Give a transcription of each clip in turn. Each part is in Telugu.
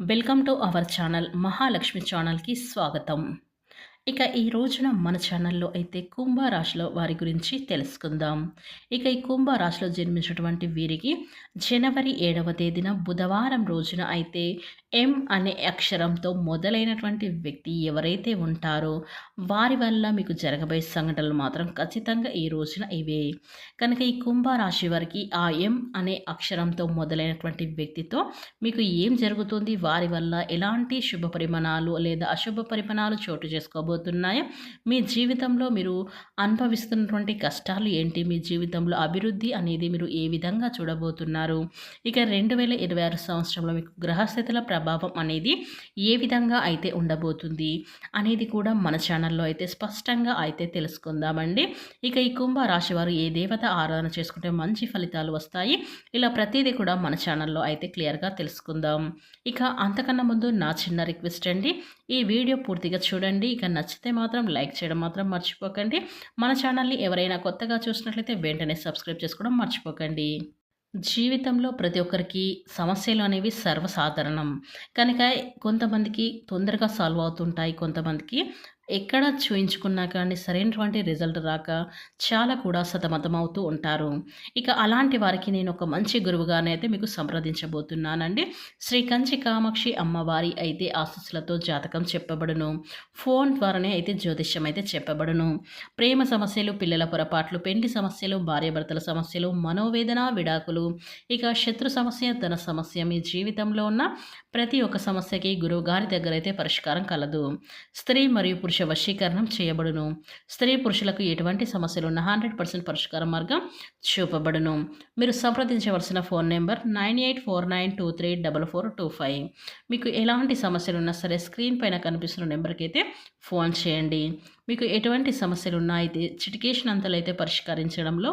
Welcome to our channel Mahalakshmi ఛానల్కి స్వాగతం. ఇక ఈ రోజున మన ఛానల్లో అయితే కుంభరాశిలో వారి గురించి తెలుసుకుందాం. ఇక ఈ కుంభరాశిలో జన్మించినటువంటి వీరికి జనవరి ఏడవ తేదీన బుధవారం రోజున అయితే ఎం అనే అక్షరంతో మొదలైనటువంటి వ్యక్తి ఎవరైతే ఉంటారో వారి వల్ల మీకు జరగబోయే సంఘటనలు మాత్రం ఖచ్చితంగా ఈ రోజున ఇవే. కనుక ఈ కుంభరాశి వారికి ఆ ఎం అనే అక్షరంతో మొదలైనటువంటి వ్యక్తితో మీకు ఏం జరుగుతుంది? వారి వల్ల ఎలాంటి శుభ పరిమాణాలు లేదా అశుభ పరిమాణాలు చోటు చేసుకోబోతున్నాయో మీ జీవితంలో మీరు అనుభవిస్తున్నటువంటి కష్టాలు ఏంటి? మీ జీవితంలో అభివృద్ధి అనేది మీరు ఏ విధంగా చూడబోతున్నారు? ఇక రెండు వేల ఇరవై ఆరు సంవత్సరంలో మీకు గ్రహస్థితుల ప్రభావం అనేది ఏ విధంగా అయితే ఉండబోతుంది అనేది కూడా మన ఛానల్లో అయితే స్పష్టంగా అయితే తెలుసుకుందామండి. ఇక ఈ కుంభ రాశి వారు ఏ దేవత ఆరాధన చేసుకుంటే మంచి ఫలితాలు వస్తాయి? ఇలా ప్రతిదీ కూడా మన ఛానల్లో అయితే క్లియర్గా తెలుసుకుందాం. ఇక అంతకన్నా ముందు నా చిన్న రిక్వెస్ట్ అండి. ఈ వీడియో పూర్తిగా చూడండి. ఇక నచ్చితే మాత్రం లైక్ చేయడం మాత్రం మర్చిపోకండి. మన ఛానల్ని ఎవరైనా కొత్తగా చూసినట్లయితే వెంటనే సబ్స్క్రైబ్ చేసుకోవడం మర్చిపోకండి. జీవితంలో ప్రతి ఒక్కరికి సమస్యలు అనేవి సర్వసాధారణం. కనుక కొంతమందికి తొందరగా సాల్వ్ అవుతుంటాయి. కొంతమందికి ఎక్కడ చూయించుకున్నా కానీ సరైనటువంటి రిజల్ట్ రాక చాలా కూడా సతమతమవుతూ ఉంటారు. ఇక అలాంటి వారికి నేను ఒక మంచి గురువుగానే అయితే మీకు సంప్రదించబోతున్నానండి. శ్రీ కంచి కామాక్షి అమ్మవారి అయితే ఆశస్సులతో జాతకం చెప్పబడును. ఫోన్ ద్వారానే అయితే జ్యోతిష్యం అయితే చెప్పబడును. ప్రేమ సమస్యలు పిల్లల పొరపాట్లు పెండి సమస్యలు భార్యాభర్తల సమస్యలు మనోవేదన విడాకులు. ఇక శత్రు సమస్య ధన సమస్య మీ జీవితంలో ఉన్న ప్రతి ఒక్క సమస్యకి గురువు గారి దగ్గర అయితే పరిష్కారం కలదు. స్త్రీ మరియు పురుష వశీకరణం చేయబడును. స్త్రీ పురుషులకు ఎటువంటి సమస్యలు ఉన్న హండ్రెడ్ పర్సెంట్ పరిష్కార మార్గం చూపబడును. మీరు సంప్రదించవలసిన phone number nine eight four nine two three double four two five. మీకు ఎలాంటి సమస్యలు ఉన్నా సరే స్క్రీన్ పైన కనిపిస్తున్న నెంబర్కి అయితే ఫోన్ చేయండి. మీకు ఎటువంటి సమస్యలు ఉన్నా అయితే చిటికేషన్ అంతలైతే పరిష్కరించడంలో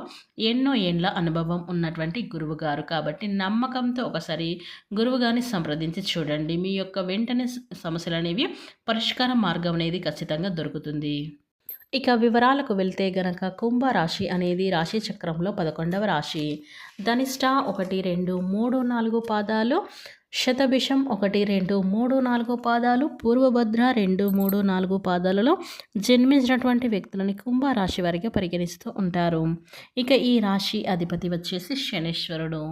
ఎన్నో ఏండ్ల అనుభవం ఉన్నటువంటి గురువు గారు కాబట్టి నమ్మకంతో ఒకసారి గురువుగారిని సంప్రదించి చూడండి. మీ యొక్క వెంటనే సమస్యలు అనేవి పరిష్కార మార్గం అనేది ఖచ్చితంగా దొరుకుతుంది. ఇక వివరాలకు వెళ్తే గనక కుంభరాశి అనేది రాశి చక్రంలో పదకొండవ రాశి. ధనిష్ట ఒకటి రెండు మూడు నాలుగు పాదాలు శతభిషం ఒకటి రెండు మూడు నాలుగు పాదాలు పూర్వభద్ర రెండు మూడు నాలుగు పాదాలలో జన్మించినటువంటి వ్యక్తులని కుంభరాశి వారిగా పరిగణిస్తూ ఉంటారు. ఇక ఈ రాశి అధిపతి వచ్చేసి శనేశ్వరుడు.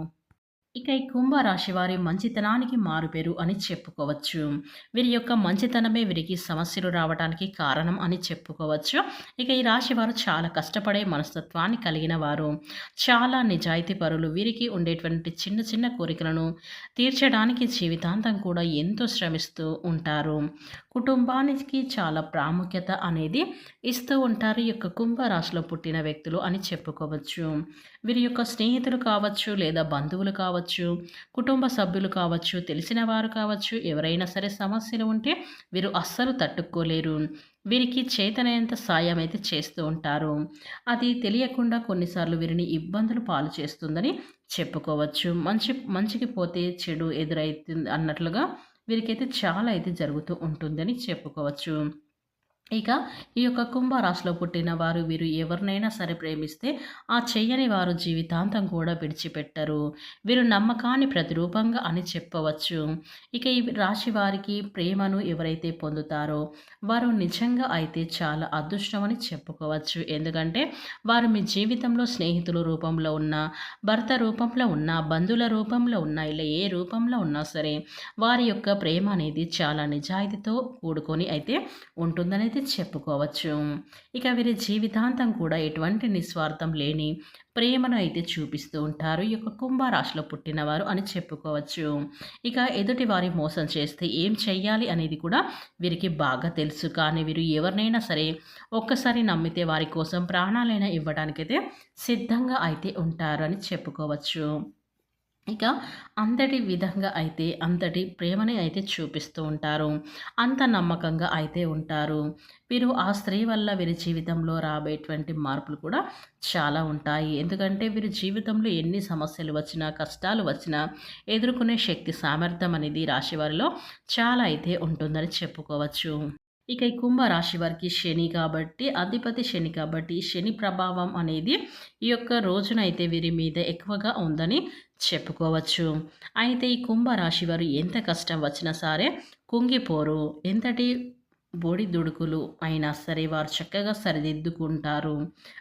ఇక ఈ కుంభరాశి వారి మంచితనానికి మారుపేరు అని చెప్పుకోవచ్చు. వీరి యొక్క మంచితనమే వీరికి సమస్యలు రావడానికి కారణం అని చెప్పుకోవచ్చు. ఇక ఈ రాశి వారు చాలా కష్టపడే మనస్తత్వాన్ని కలిగిన వారు. చాలా నిజాయితీ పరులు వీరికి ఉండేటువంటి చిన్న చిన్న కోరికలను తీర్చడానికి జీవితాంతం కూడా ఎంతో శ్రమిస్తూ ఉంటారు. కుటుంబానికి చాలా ప్రాముఖ్యత అనేది ఇస్తూ ఉంటారు ఈ యొక్క కుంభరాశిలో పుట్టిన వ్యక్తులు అని చెప్పుకోవచ్చు. వీరి యొక్క స్నేహితులు కావచ్చు లేదా బంధువులు కావచ్చు కుటుంబ సభ్యులు కావచ్చు తెలిసిన వారు కావచ్చు ఎవరైనా సరే సమస్యలు ఉంటే వీరు అస్సలు తట్టుకోలేరు. వీరికి చేతనైనంత సాయం అయితే చేస్తూ ఉంటారు. అది తెలియకుండా కొన్నిసార్లు వీరిని ఇబ్బందులు పాలు చేస్తుందని చెప్పుకోవచ్చు. మంచి మంచికి పోతే చెడు ఎదురైతుంది అన్నట్లుగా వీరికైతే చాలా అయితే జరుగుతూ ఉంటుందని చెప్పుకోవచ్చు. ఇక ఈ యొక్క కుంభరాశిలో పుట్టిన వారు వీరు ఎవరినైనా సరే ప్రేమిస్తే ఆ చెయ్యని వారు జీవితాంతం కూడా విడిచిపెట్టరు. వీరు నమ్మకాన్ని ప్రతిరూపంగా అని చెప్పవచ్చు. ఇక ఈ రాశి వారికి ప్రేమను ఎవరైతే పొందుతారో వారు నిజంగా అయితే చాలా అదృష్టం అని చెప్పుకోవచ్చు. ఎందుకంటే వారు మీ జీవితంలో స్నేహితుల రూపంలో ఉన్న భర్త రూపంలో ఉన్న బంధువుల రూపంలో ఉన్న ఇలా ఏ రూపంలో ఉన్నా సరే వారి యొక్క ప్రేమ అనేది చాలా నిజాయితీతో కూడుకొని అయితే ఉంటుందనేది చెప్పుకోవచ్చు. ఇక వీరి జీవితాంతం కూడా ఎటువంటి నిస్వార్థం లేని ప్రేమను అయితే చూపిస్తూ ఉంటారు. ఈ యొక్క కుంభరాశిలో పుట్టినవారు అని చెప్పుకోవచ్చు. ఇక ఎదుటి వారి మోసం చేస్తే ఏం చెయ్యాలి అనేది కూడా వీరికి బాగా తెలుసు. కానీ వీరు ఎవరినైనా సరే ఒక్కసారి నమ్మితే వారి కోసం ప్రాణాలైనా ఇవ్వడానికైతే సిద్ధంగా అయితే ఉంటారు అని చెప్పుకోవచ్చు. ఇక అంతటి విధంగా అయితే అంతటి ప్రేమని అయితే చూపిస్తూ ఉంటారు. అంత నమ్మకంగా అయితే ఉంటారు. వీరు ఆ స్త్రీ వల్ల వీరి జీవితంలో రాబోయేటువంటి మార్పులు కూడా చాలా ఉంటాయి. ఎందుకంటే వీరి జీవితంలో ఎన్ని సమస్యలు వచ్చినా కష్టాలు వచ్చినా ఎదుర్కొనే శక్తి సామర్థ్యం అనేది రాశివారిలో చాలా అయితే ఉంటుందని చెప్పుకోవచ్చు. ఇక ఈ కుంభరాశి వారికి శని కాబట్టి అధిపతి శని కాబట్టి శని ప్రభావం అనేది ఈ యొక్క రోజునైతే వీరి మీద ఎక్కువగా ఉందని చెప్పుకోవచ్చు. అయితే ఈ కుంభరాశి వారు ఎంత కష్టం వచ్చినా సరే కుంగిపోరు. ఎంతటి బోడి దుడుకులు అయినా సరే వారు చక్కగా సరిదిద్దుకుంటారు.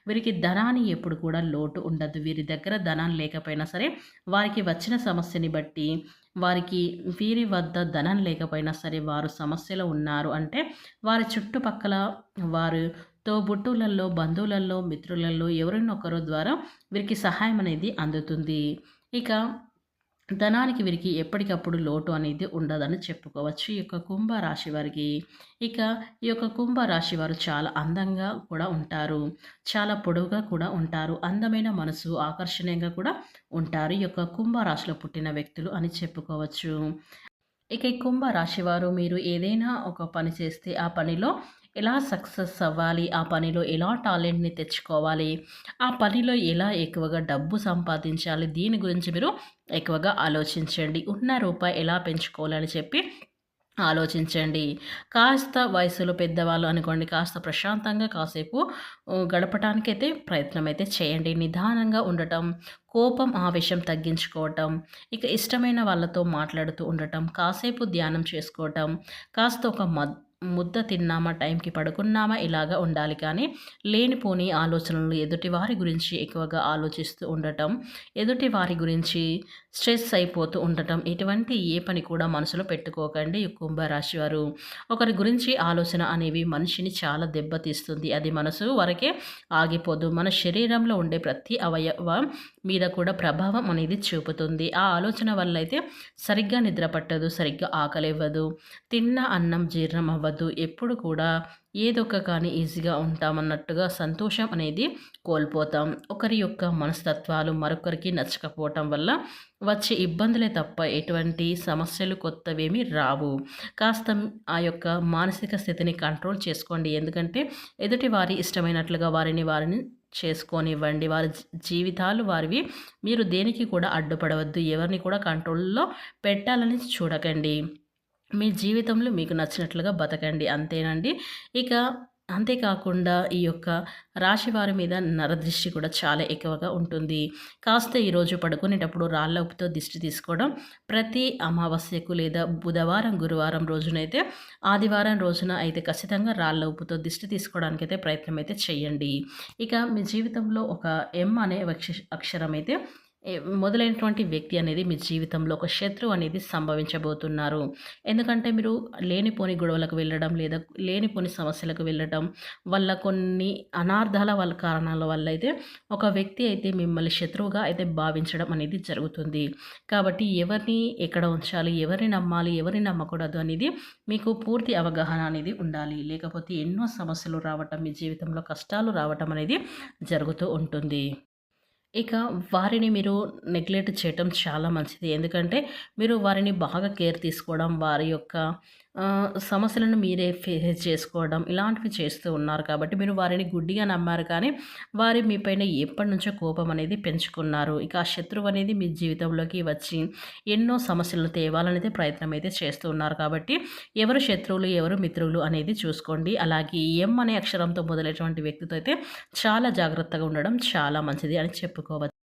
వీరికి ధనాన్ని ఎప్పుడు కూడా లోటు ఉండదు. వీరి దగ్గర ధనం లేకపోయినా సరే వారికి వచ్చిన సమస్యని బట్టి వారికి వీరి వద్ద ధనం లేకపోయినా సరే వారు సమస్యలో ఉన్నారు అంటే వారి చుట్టుపక్కల వారు తోబుట్టులలో బంధువులలో మిత్రులలో ఎవరినొకరు ద్వారా వీరికి సహాయం అనేది అందుతుంది. ఇక ధనానికి వీరికి ఎప్పటికప్పుడు లోటు అనేది ఉండదని చెప్పుకోవచ్చు. ఈ యొక్క కుంభరాశి వారికి ఇక ఈ యొక్క కుంభరాశి వారు చాలా అందంగా కూడా ఉంటారు. చాలా పొడవుగా కూడా ఉంటారు. అందమైన మనసు ఆకర్షణీయంగా కూడా ఉంటారు. ఈ యొక్క కుంభరాశిలో పుట్టిన వ్యక్తులు అని చెప్పుకోవచ్చు. ఇక ఈ కుంభరాశి వారు మీరు ఏదైనా ఒక పని చేస్తే ఆ పనిలో ఎలా సక్సెస్ అవ్వాలి? ఆ పనిలో ఎలా టాలెంట్ని తెచ్చుకోవాలి? ఆ పనిలో ఎలా ఎక్కువగా డబ్బు సంపాదించాలి? దీని గురించి మీరు ఎక్కువగా ఆలోచించండి. ఉన్న రూపాయి ఎలా పెంచుకోవాలని చెప్పి ఆలోచించండి. కాస్త వయసులో పెద్దవాళ్ళు అనుకోండి కాస్త ప్రశాంతంగా కాసేపు గడపటానికైతే ప్రయత్నం అయితే చేయండి. నిదానంగా ఉండటం కోపం ఆవేశం తగ్గించుకోవటం ఇక ఇష్టమైన వాళ్ళతో మాట్లాడుతూ ఉండటం కాసేపు ధ్యానం చేసుకోవటం కాస్త ఒక మద్ ముద్ద తిన్నామా టైంకి పడుకున్నామా ఇలాగా ఉండాలి కానీ లేనిపోని ఆలోచనలు ఎదుటి వారి గురించి ఎక్కువగా ఆలోచిస్తూ ఉండటం ఎదుటి వారి గురించి స్ట్రెస్ అయిపోతూ ఉండటం ఇటువంటి ఏ పని కూడా మనసులో పెట్టుకోకండి కుంభరాశి వారు. ఒకరి గురించి ఆలోచన అనేవి మనిషిని చాలా దెబ్బతీస్తుంది. అది మనసు వరకే ఆగిపోదు. మన శరీరంలో ఉండే ప్రతి అవయవ మీద కూడా ప్రభావం అనేది చూపుతుంది. ఆ ఆలోచన వల్ల అయితే సరిగ్గా నిద్ర పట్టదు సరిగ్గా ఆకలివ్వదు తిన్న అన్నం జీర్ణం అవ్వదు ఎప్పుడు కూడా ఏదొక కానీ ఈజీగా ఉంటామన్నట్టుగా సంతోషం అనేది కోల్పోతాం. ఒకరి యొక్క మనస్తత్వాలు మరొకరికి నచ్చకపోవటం వల్ల వచ్చే ఇబ్బందులే తప్ప ఎటువంటి సమస్యలు కొత్తవేమి రావు. కాస్త ఆ యొక్క మానసిక స్థితిని కంట్రోల్ చేసుకోండి. ఎందుకంటే ఎదుటి వారి ఇష్టమైనట్లుగా వారిని వారిని చేసుకోనివ్వండి. వారి జీవితాలు వారివి. మీరు దేనికి కూడా అడ్డుపడవద్దు. ఎవరిని కూడా కంట్రోల్లో పెట్టాలని చూడకండి. మీ జీవితంలో మీకు నచ్చినట్లుగా బతకండి అంతేనండి. ఇక అంతేకాకుండా ఈ యొక్క రాశి వారి మీద నరదృష్టి కూడా చాలా ఎక్కువగా ఉంటుంది. కాస్త ఈరోజు పడుకునేటప్పుడు రాళ్ళ ఉప్పుతో దిష్టి తీసుకోవడం ప్రతి అమావాస్యకు లేదా బుధవారం గురువారం రోజునైతే ఆదివారం రోజున అయితే ఖచ్చితంగా రాళ్ళ ఉప్పుతో దిష్టి తీసుకోవడానికి అయితే ప్రయత్నం అయితే చేయండి. ఇక మీ జీవితంలో ఒక ఎం అనే అక్షరం అయితే మొదలైనటువంటి వ్యక్తి అనేది మీ జీవితంలో ఒక శత్రువు అనేది సంభవించబోతున్నారు. ఎందుకంటే మీరు లేనిపోని గొడవలకు వెళ్ళడం లేదా లేనిపోని సమస్యలకు వెళ్ళడం వల్ల కొన్ని అనార్థాల వల్ల కారణాల వల్ల అయితే ఒక వ్యక్తి అయితే మిమ్మల్ని శత్రువుగా అయితే భావించడం అనేది జరుగుతుంది. కాబట్టి ఎవరిని ఎక్కడ ఉంచాలి ఎవరిని నమ్మాలి ఎవరిని నమ్మకూడదు అనేది మీకు పూర్తి అవగాహన అనేది ఉండాలి. లేకపోతే ఎన్నో సమస్యలు రావటం మీ జీవితంలో కష్టాలు రావటం అనేది జరుగుతూ ఉంటుంది. ఇక వారిని మీరు నెగ్లెక్ట్ చేయటం చాలా మంచిది. ఎందుకంటే మీరు వారిని బాగా కేర్ తీసుకోవడం వారి యొక్క సమస్యలను మీరే ఫేస్ చేసుకోవడం ఇలాంటివి చేస్తూ ఉన్నారు కాబట్టి మీరు వారిని గుడ్డిగా నమ్మారు కానీ వారి మీపైన ఎప్పటి నుంచో కోపం అనేది పెంచుకున్నారు. ఇక ఆ శత్రువు అనేది మీ జీవితంలోకి వచ్చి ఎన్నో సమస్యలను తేవాలనేది ప్రయత్నం అయితే చేస్తూ ఉన్నారు కాబట్టి ఎవరు శత్రువులు ఎవరు మిత్రులు అనేది చూసుకోండి. అలాగే ఎం అనే అక్షరంతో మొదలైనటువంటి వ్యక్తితో అయితే చాలా జాగ్రత్తగా ఉండడం చాలా మంచిది అని చెప్పుకోవచ్చు.